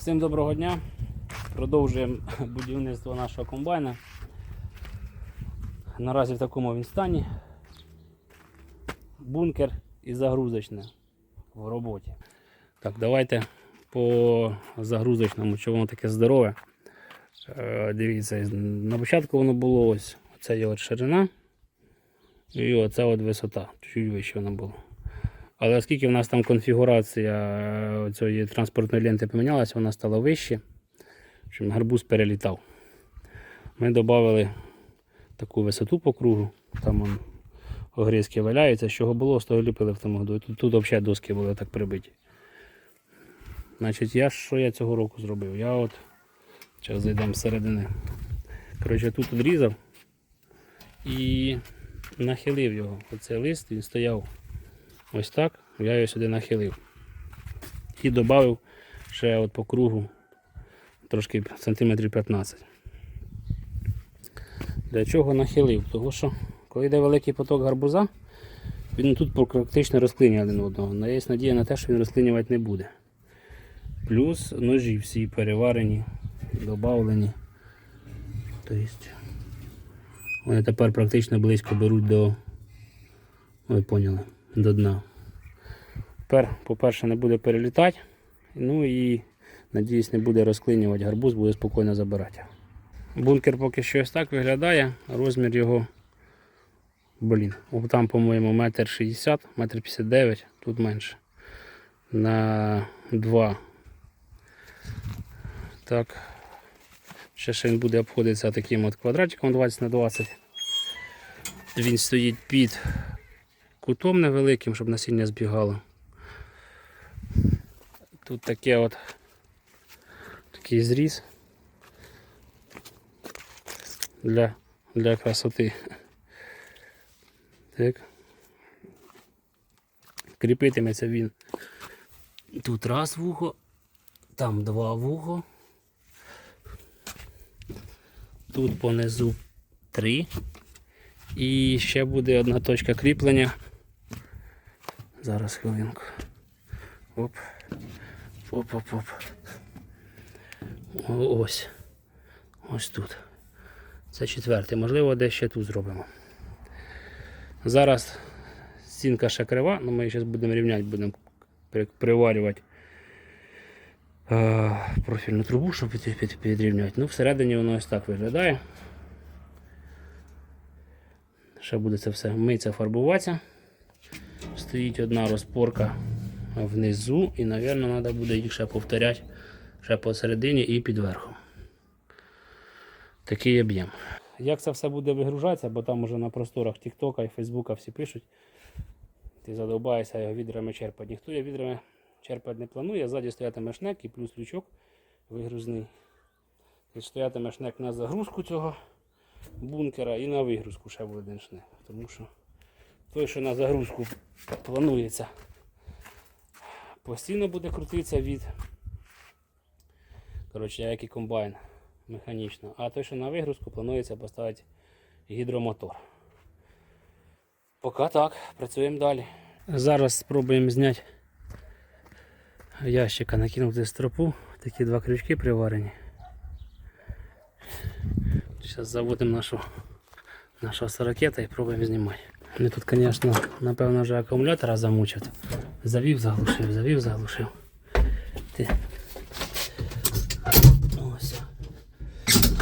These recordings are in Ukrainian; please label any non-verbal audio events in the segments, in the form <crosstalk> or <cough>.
Всім доброго дня. Продовжуємо <laughs> будівництво нашого комбайна. Наразі в такому він стані. Бункер і загрузочне в роботі. Так, давайте по загрузочному, що воно таке здорове. Е, Дивіться, на початку воно було ось оце є от ширина і оце от висота. Чуть вище воно було. Але оскільки в нас там конфігурація е, цієї транспортної ленти помінялася, вона стала вище, щоб гарбуз перелітав. Ми додали таку висоту по кругу, там он, огрізки валяються, з чого було, з того ліпили в тому году. Тут, тут взагалі доски були так прибиті. Значить, я що я цього року зробив? Я от, зараз зайдемо зсередини. Коротше, тут відрізав і нахилив його. Оцей лист він стояв ось так, я його сюди нахилив. І додав ще от по кругу трошки сантиметрів 15. Для чого нахилив? Тому що коли йде великий поток гарбуза, він тут практично розклинює один одного. Але є надія на те, що він розклинювати не буде. Плюс ножі всі переварені, додавлені. Тобто вони тепер практично близько беруть до. Ви поняли, до дна. Тепер, по-перше, не буде перелітати. Ну і, надіюсь, не буде розклинювати гарбуз, буде спокійно забирати. Бункер поки що ось так виглядає. Розмір його, блін, там, по-моєму, метр шістдесят, метр п'ятдесят дев'ять, тут менше. На 2. Так. Ще ще він буде обходитися таким от квадратиком 20 на 20. Він стоїть під кутом невеликим, щоб насіння збігало. Тут таке от такий зріз для, для красоти. Так. Кріпитиметься він тут раз вухо, там два вухо, тут понизу три. І ще буде одна точка кріплення. Зараз хвилинку. Оп. Оп, оп, оп. Ось. Ось тут. Це четвертий. Можливо, десь ще тут зробимо. Зараз стінка ще крива, але ми зараз будемо рівняти, будемо приварювати е, профільну трубу, щоб під, під, підрівняти. Ну, всередині воно ось так виглядає. Ще буде це все миться, фарбуватися. Стоїть одна розпорка внизу і, мабуть, треба буде їх ще повторяти ще посередині і під верхом. Такий об'єм. Як це все буде вигружатися, бо там уже на просторах Тіктока і Фейсбука всі пишуть. Ти задовбаєшся його відрами черпати. Ніхто його відрами черпати не планує. Ззаді стоятиме шнек і плюс лючок вигрузний. І стоятиме шнек на загрузку цього бункера і на вигрузку ще буде один шнек. Тому що той, що на загрузку планується, постійно буде крутитися від коротше, як і комбайн механічно. А той, що на вигрузку, планується поставити гідромотор. Поки так, працюємо далі. Зараз спробуємо зняти ящика, накинути стропу, такі два крючки приварені. Зараз заводимо нашу, нашого сорокета і пробуємо знімати. Вони тут, звісно, напевно, вже акумулятора замучать. Завів, заглушив, завів, заглушив. Ти. Ось.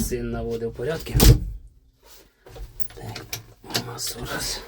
Син наводив порядки. Так, у нас зараз.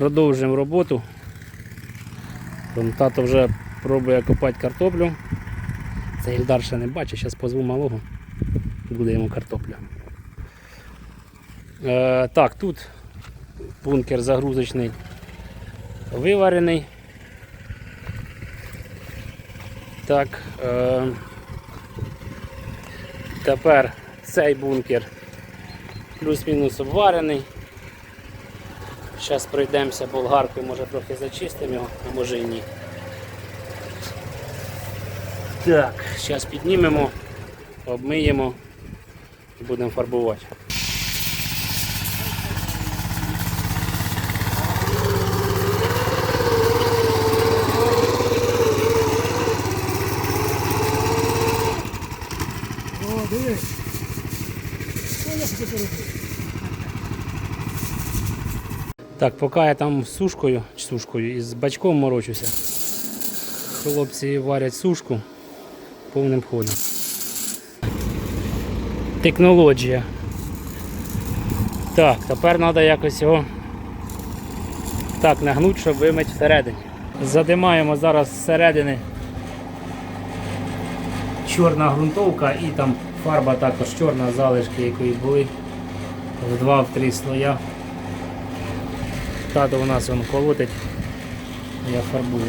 Продовжуємо роботу. Тато вже пробує копати картоплю. Це Ільдар ще не бачить, зараз позву малого. Буде йому картопля. Е, так, тут бункер загрузочний виварений. Так. Е, тепер цей бункер плюс-мінус обварений. Зараз пройдемося болгаркою, може трохи зачистимо його, а може і ні. Так, зараз піднімемо, обмиємо і будемо фарбувати. О, дивись. Так, поки я там з сушкою, чи сушкою і з бачком морочуся. Хлопці варять сушку повним ходом. Технологія. Так, тепер треба якось його так нагнути, щоб вимити всередині. Задимаємо зараз зсередини чорна ґрунтовка і там фарба також чорна, залишки якої були в два-три слоя. Тато у нас он колотить, я фарбую.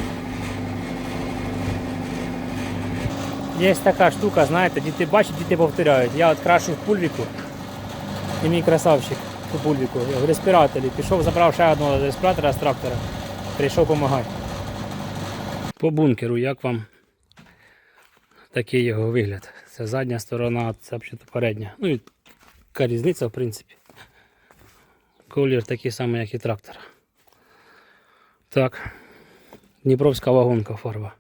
Є така штука, знаєте, діти бачать, діти повторяють. Я от крашу в пульвіку, і мій красавчик у пульвіку, в респіраторі. Пішов, забрав ще одного респіратора з трактора, прийшов допомагати. По бункеру, як вам такий його вигляд? Це задня сторона, це передня. Ну і яка різниця, в принципі. Колір такий самий, як і трактора. Так. Дніпровська вагонка фарба.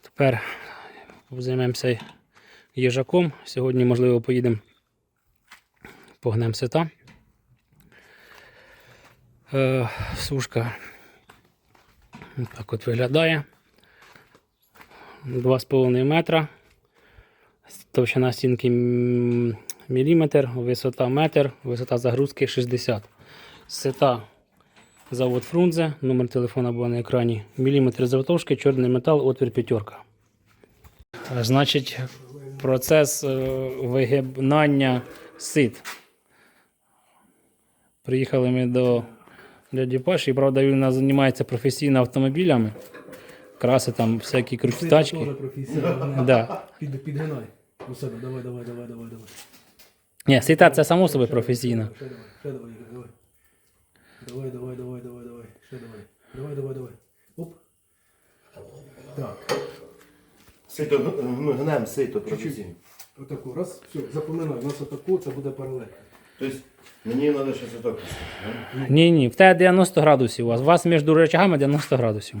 Тепер займемося їжаком. Сьогодні, можливо, поїдемо погнемо сета. Е, сушка так от виглядає. 2,5 метра. Товщина стінки м, міліметр, висота метр, висота загрузки 60. Сета завод Фрунзе, номер телефона був на екрані. Міліметр завтовшки, чорний метал, отвір п'ятерка. Значить, процес е, вигибнання сит. Приїхали ми до дяді Паші, правда, він займається професійно автомобілями. Красить там всякі круті тачки. Да. Під, підгинай. У себе, давай, давай, давай, давай, давай. Ні, сита це само собі професійно. Ще давай, ще давай, Ігор, давай. Давай, давай, давай, давай, давай. Ще давай. Давай, давай, давай. Оп. Так. Сито, ми гнемо сито професійно. Отаку. Раз, все, запоминай. У нас отаку, це буде паралель. Тобто мені треба зараз отак. Ні, ні, в тебе 90 градусів у вас. У вас між рычагами 90 градусів.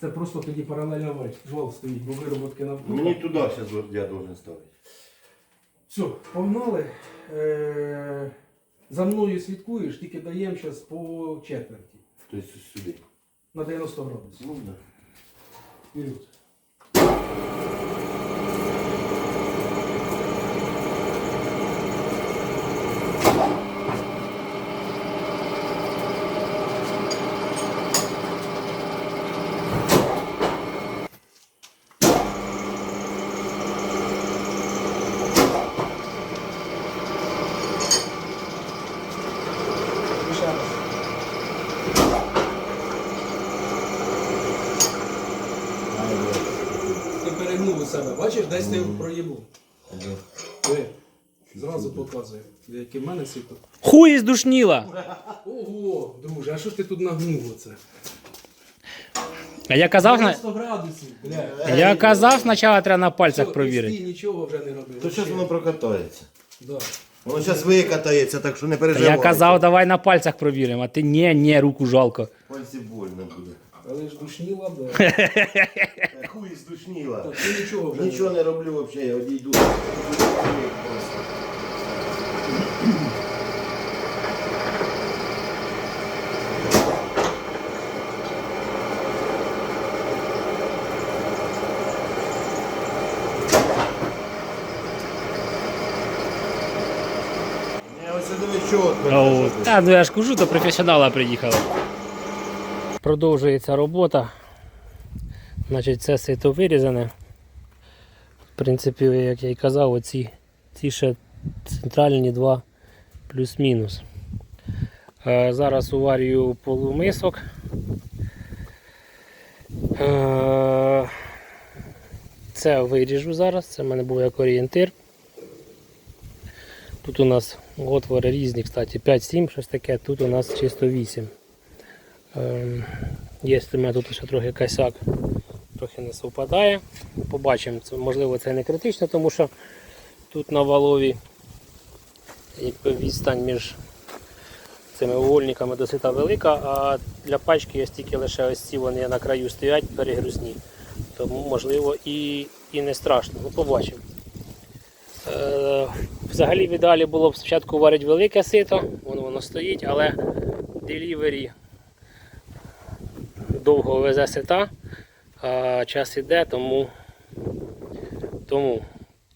Це просто тоді паралельно вал- вал стоїть, бо вироботки на Мені туди зараз я должен ставити. Все, погнали. Е, за мною слідкуєш, тільки даємо зараз по четверті. Тобто сюди. На 90 градусів. Ну, да. Вперед. У себе, бачиш, десь ти проїбу. Диви, Зразу показує, яке в мене сито. Хуй здушніла! <laughs> Ого, друже, а що ж ти тут нагнув оце? А я казав, на... 90 градусів, бля. я казав, спочатку треба на пальцях провірити. стій, нічого вже не робив. То зараз воно прокатається. Да. Воно зараз викатається, так що не переживай. Я казав, давай на пальцях провіримо, а ти ні, ні, руку жалко. Пальці больно буде. Але ж душніла, да. Та Хуй здушніла. Так, ти нічого вже Нічого не роблю взагалі, я одійду. Я ось Це диви чітко. О, та ну я ж кажу, до професіонала приїхали. Продовжується робота. Значить, це сито вирізане. В принципі, як я й казав, оці ці ще центральні два плюс-мінус. Е, зараз уварюю полумисок. Е, це виріжу зараз, це в мене був як орієнтир. Тут у нас отвори різні, кстати, 5-7, щось таке, тут у нас чисто 8. Ем, є у мене тут ще трохи косяк, трохи не совпадає. Побачимо, можливо це не критично, тому що тут на валові відстань між цими угольниками досить велика, а для пачки ось тільки лише ось ці вони на краю стоять перегрузні. Тому можливо і, і не страшно. Ну, побачимо. Е, Взагалі в ідеалі було б спочатку варити велике сито, воно воно стоїть, але делівері довго везе сита, а час іде, тому, тому,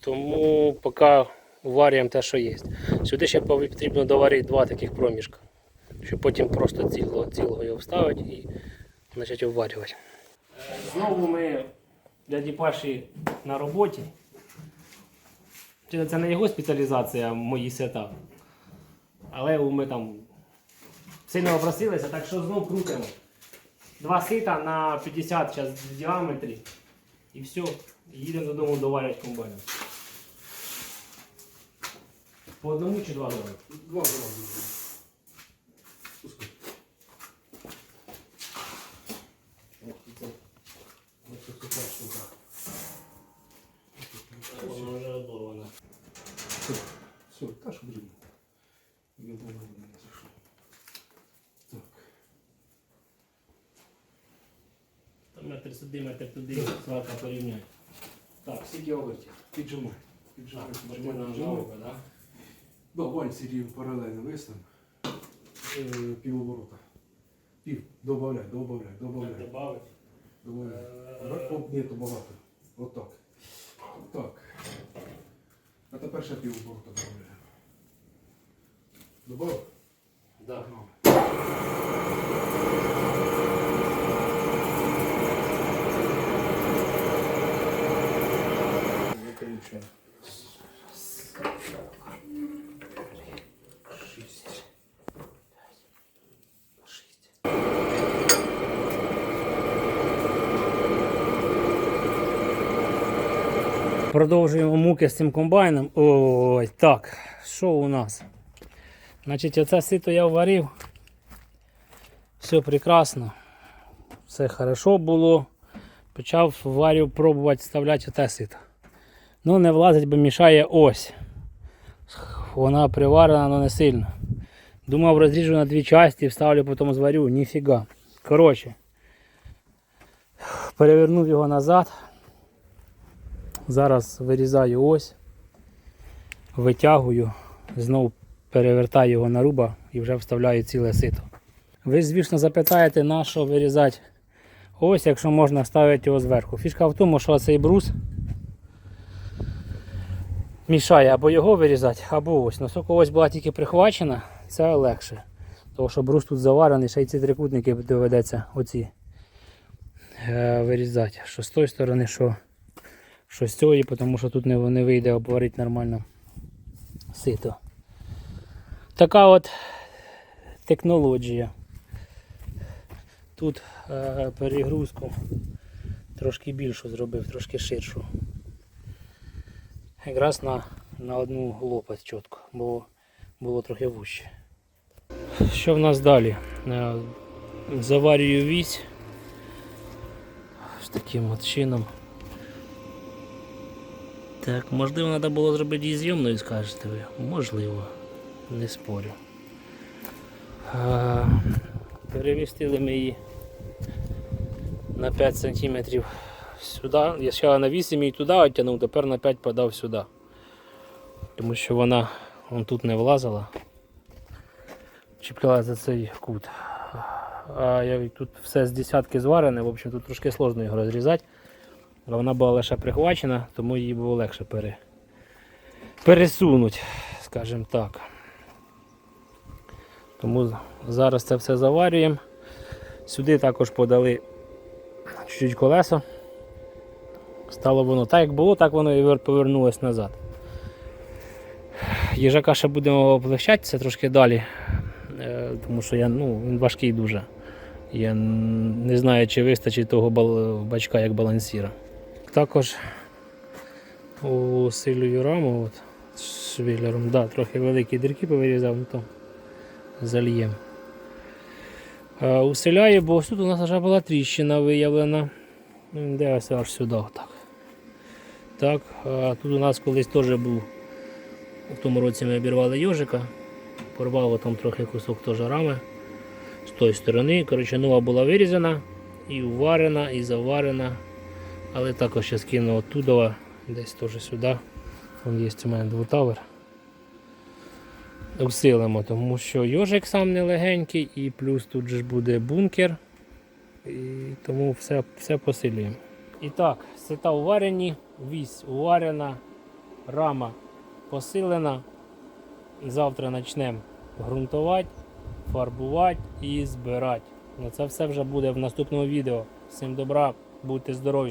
тому поки варюємо те, що є. Сюди ще потрібно доварити два таких проміжка, щоб потім просто цілого, цілого його вставити і почати обварювати. Знову ми дяді Паші на роботі. Це не його спеціалізація, мої сета. Але ми там сильно обросилися, так що знов крутимо. Два сита на 50 сейчас в діаметрі. І все. Їдемо додому доварять комбайном. По одному чи два дома? Два зразу. Пускай. Ох, це Ось це суха штука. воно вже оборвано. Все, все, та що дрібно. Я думаю, не зайшов. Так. Там метр сюди, метр туди, сварка порівняй. Так, скільки обертів? Піджимай. Піджимай. Так, Піджимай. на Піджимай. так? Да, вальці рівень паралельно вистав. Е, Пів. Пів. Добавляй, добавляй, добавляй. Добавить. Добавляй. О, Ні, то багато. Отак. Так. А тепер ще пів оборота добавляємо. Добавив? Да. Продовжуємо муки з цим комбайном. Ой, так, що у нас? Значить, оце сито я варив. Все прекрасно. Все хорошо було. Почав варю пробувати вставляти оте сито. Ну, не влазить, бо мішає ось. Вона приварена, але не сильно. Думав, розріжу на дві частини, вставлю, потім зварю. Ніфіга. Коротше. Перевернув його назад. Зараз вирізаю ось, витягую, знову перевертаю його на руба і вже вставляю ціле сито. Ви, звісно, запитаєте, на що вирізати ось, якщо можна ставити його зверху. Фішка в тому, що цей брус мішає або його вирізати, або ось. Наскільки ось була тільки прихвачена, це легше. Тому що брус тут заварений, ще й ці трикутники доведеться оці е, вирізати. Що з тої сторони, що що з цієї, тому що тут не, не вийде обварити нормально сито. Така от технологія. Тут е, перегрузку трошки більшу зробив, трошки ширшу. Якраз на, на одну лопать чітко, бо було трохи вужче. Що в нас далі? Е, Заварюю вісь з таким от чином. Так, можливо, треба було зробити її зйомною, скажете ви. Можливо, не спорю. А, перемістили ми її на 5 см сюди. Я ще на 8 її туди оттягнув, тепер на 5 подав сюди. Тому що вона вон тут не влазила. Чіпляла за цей кут. А я тут все з десятки зварене, в общем, тут трошки сложно його розрізати. Але вона була лише прихвачена, тому її було легше пере... пересунути, скажімо так. Тому зараз це все заварюємо. Сюди також подали чуть-чуть колесо. Стало воно так, як було, так воно і вер- повернулось назад. Їжака ще будемо облегчати, це трошки далі, е, тому що я, ну, він важкий дуже. Я не знаю, чи вистачить того бачка як балансіра. Також усилюю раму от, з швеллером. Да, трохи великі дірки повирізав, ну то зальємо. Е, Усиляю, бо ось тут у нас вже була тріщина виявлена. Де аж сюди. Отак. Так, а тут у нас колись теж був. У тому році ми обірвали йожика, порвало там трохи кусок теж рами з тої сторони. Коротше, нова була вирізана, і уварена, і заварена. Але також я скину оттуда, десь теж сюди. Вон є у мене двутавер. Усилимо, тому що йожик сам не легенький, і плюс тут же буде бункер. І тому все, все посилюємо. І так, сета уварені, вісь уварена, рама посилена. Завтра почнемо ґрунтувати, фарбувати і збирати. Ну, це все вже буде в наступному відео. Всім добра, будьте здорові!